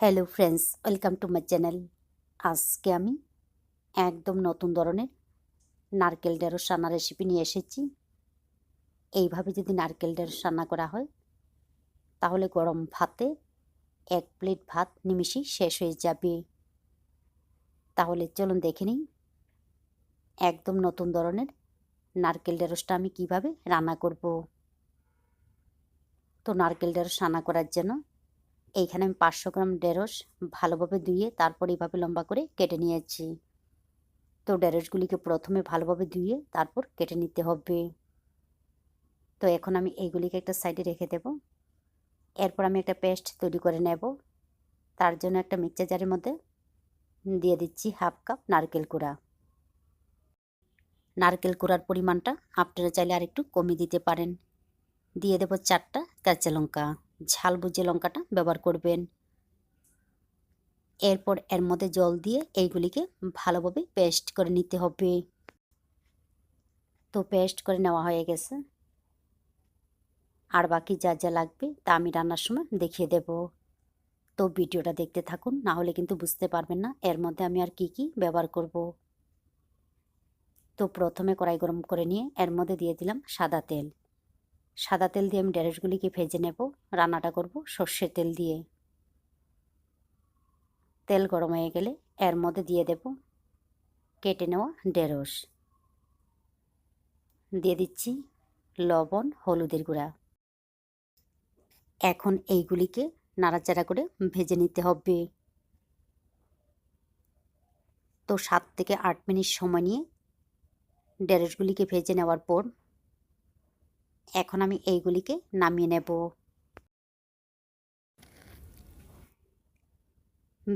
Hello friends welcome to my channel আজকে আমি একদম নতুন ধরনের নারকেল ঢেঁড়স রান্না রেসিপি নিয়ে এসেছি। এইভাবে যদি নারকেল ঢেঁড়স রান্না করা হয়, তাহলে গরম ভাতে এক প্লেট ভাত নিমিষেই শেষ হয়ে যাবে। তাহলে চলুন দেখে নিই একদম নতুন ধরনের নারকেল ঢেঁড়সটা আমি কীভাবে রান্না করব। তো নারকেল ঢেঁড়স রান্না করার জন্য এইখানে আমি পাঁচশো গ্রাম ঢেঁড়স ভালোভাবে ধুয়ে তারপর এইভাবে লম্বা করে কেটে নিয়েছি। তো ঢেঁড়সগুলিকে প্রথমে ভালোভাবে ধুয়ে তারপর কেটে নিতে হবে। তো এখন আমি এইগুলিকে একটা সাইডে রেখে দেব। এরপর আমি একটা পেস্ট তৈরি করে নেব। তার জন্য একটা মিক্সচার জারের মধ্যে দিয়ে দিচ্ছি হাফ কাপ নারকেল কুড়া। নারকেল কুড়ার পরিমাণটা আপনারা চাইলে আর একটু কমিয়ে দিতে পারেন। দিয়ে দেবো চারটা কাঁচা লঙ্কা। ঝাল বুঝে লঙ্কাটা ব্যবহার করবেন। এরপর এর মধ্যে জল দিয়ে এইগুলিকে ভালোভাবে পেস্ট করে নিতে হবে। তো পেস্ট করে নেওয়া হয়ে গেছে। আর বাকি যা যা লাগবে তা আমি রান্নার সময় দেখিয়ে দেব। তো ভিডিওটা দেখতে থাকুন, না হলে কিন্তু বুঝতে পারবেন না এর মধ্যে আমি আর কি কি ব্যবহার করব। তো প্রথমে কড়াই গরম করে নিয়ে এর মধ্যে দিয়ে দিলাম সাদা তেল। সাদা তেল দিয়ে আমি ঢেঁড়সগুলিকে ভেজে নেব। রান্নাটা করব সর্ষের তেল দিয়ে। তেল গরম হয়ে গেলে এর মধ্যে দিয়ে দেব কেটে নেওয়া ঢেঁড়স। দিয়ে দিচ্ছি লবণ, হলুদের গুঁড়া। এখন এইগুলিকে নাড়াচাড়া করে ভেজে নিতে হবে। তো সাত থেকে আট মিনিট সময় নিয়ে ঢেঁড়সগুলিকে ভেজে নেওয়ার পর এখন আমি এইগুলিকে নামিয়ে নেব।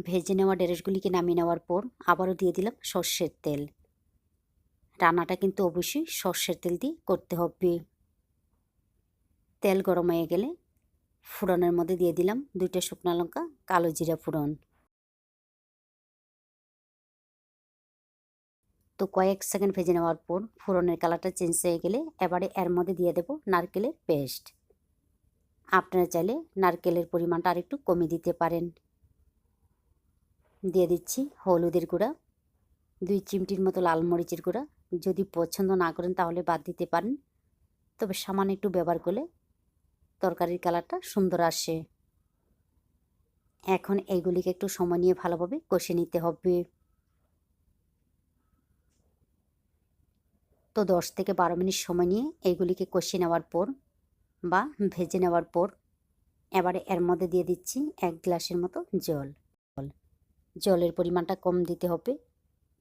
ভেজে নেওয়া ঢেঁড়সগুলিকে নামিয়ে নেওয়ার পর আবারও দিয়ে দিলাম সর্ষের তেল। রান্নাটা কিন্তু অবশ্যই সর্ষের তেল দিয়ে করতে হবে। তেল গরম হয়ে গেলে ফুরনের মধ্যে দিয়ে দিলাম দুইটা শুকনো লঙ্কা, কালো জিরা ফুরন। তো কয়েক সেকেন্ড ভেজে নেওয়ার পর ফোড়নের কালারটা চেঞ্জ হয়ে গেলে এবারে এর মধ্যে দিয়ে দেব নারকেলের পেস্ট আপনারা চাইলে নারকেলের পরিমাণটা আরেকটু কমিয়ে দিতে পারেন। দিয়ে দিচ্ছি হলুদের গুঁড়া, দুই চিমটির মতো লাল মরিচের গুঁড়া। যদি পছন্দ না করেন তাহলে বাদ দিতে পারেন। তবে সামান্য একটু ব্যবহার করলে তরকারির কালারটা সুন্দর আসে। এখন এইগুলিকে একটু সময় নিয়ে ভালোভাবে কষে নিতে হবে। তো দশ থেকে বারো মিনিট সময় নিয়ে এইগুলিকে কষিয়ে নেওয়ার পর বা ভেজে নেওয়ার পর এবারে এর মধ্যে দিয়ে দিচ্ছি এক গ্লাসের মতো জল। জলের পরিমাণটা কম দিতে হবে,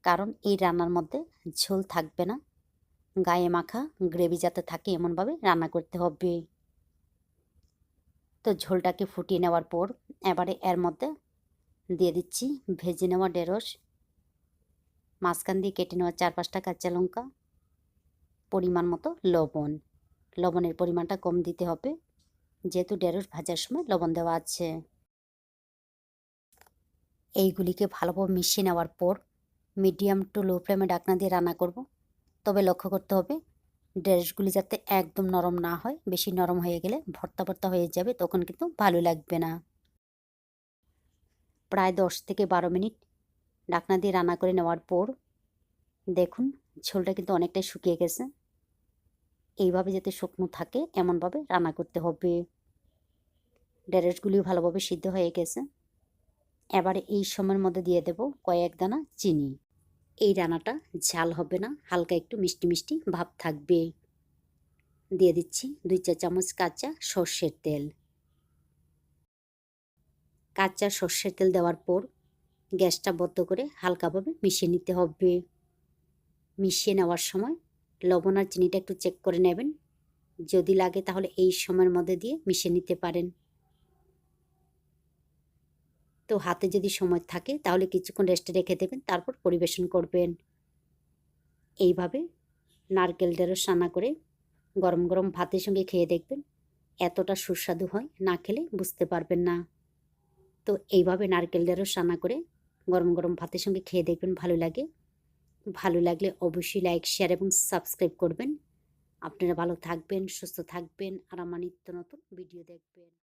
কারণ এই রান্নার মধ্যে ঝোল থাকবে না। গায়ে মাখা গ্রেভি যাতে থাকে এমনভাবে রান্না করতে হবে। তো ঝোলটাকে ফুটিয়ে নেওয়ার পর এবারে এর মধ্যে দিয়ে দিচ্ছি ভেজে নেওয়া ঢেঁড়স, মাঝখান দিয়ে কেটে নেওয়া চার পাঁচটা কাঁচা লঙ্কা পরিমাণ মতো লবণ। লবণের পরিমাণটা কম দিতে হবে। যেহেতু ঢেঁড়স ভাজার সময় লবণ দেওয়া আছে। এইগুলিকে ভালোভাবে মিশিয়ে নেওয়ার পর মিডিয়াম টু লো ফ্লেমে ডাকনা দিয়ে রান্না করব। তবে লক্ষ্য করতে হবে ড্রেসগুলি যাতে একদম নরম না হয়। বেশি নরম হয়ে গেলে ভর্তা ভর্তা হয়ে যাবে, তখন কিন্তু ভালো লাগবে না। প্রায় দশ থেকে বারো মিনিট ডাকনা দিয়ে রান্না করে নেওয়ার পর দেখুন ঝোলটা কিন্তু অনেকটাই শুকিয়ে গেছে। এইভাবে যাতে শুকনো থাকে, এমনভাবে রান্না করতে হবে। ঢেঁড়সগুলিও ভালোভাবে সিদ্ধ হয়ে গেছে। এবারে এই সময়ের মধ্যে দিয়ে দেব কয়েক দানা চিনি। এই রান্নাটা ঝাল হবে না, হালকা একটু মিষ্টি মিষ্টি ভাব থাকবে। দিয়ে দিচ্ছি দুই চা চামচ কাঁচা সর্ষের তেল। কাঁচা সর্ষের তেল দেওয়ার পর গ্যাসটা বদ্ধ করে হালকাভাবে মিশিয়ে নিতে হবে। মিশিয়ে নেওয়ার সময় লবণ আর চিনিটা একটু চেক করে নেবেন। যদি লাগে তাহলে এই সময়ের মধ্যে দিয়ে মিশিয়ে নিতে পারেন। তো হাতে যদি সময় থাকে তাহলে কিছুক্ষণ রেস্টে রেখে দেবেন, তারপর পরিবেশন করবেন। এইভাবে নারকেল ঢেঁড়স রান্না করে গরম গরম ভাতের সঙ্গে খেয়ে দেখবেন, এতটা সুস্বাদু হয়, না খেলে বুঝতে পারবেন না। তো এইভাবে নারকেল ঢেঁড়স রান্না করে গরম গরম ভাতের সঙ্গে খেয়ে দেখবেন, ভালো লাগে। ভালো লাগলে অবশ্যই লাইক শেয়ার এবং সাবস্ক্রাইব করবেন। আপনারা ভালো থাকবেন, সুস্থ থাকবেন আর আমার নিত্য নতুন ভিডিও দেখবেন।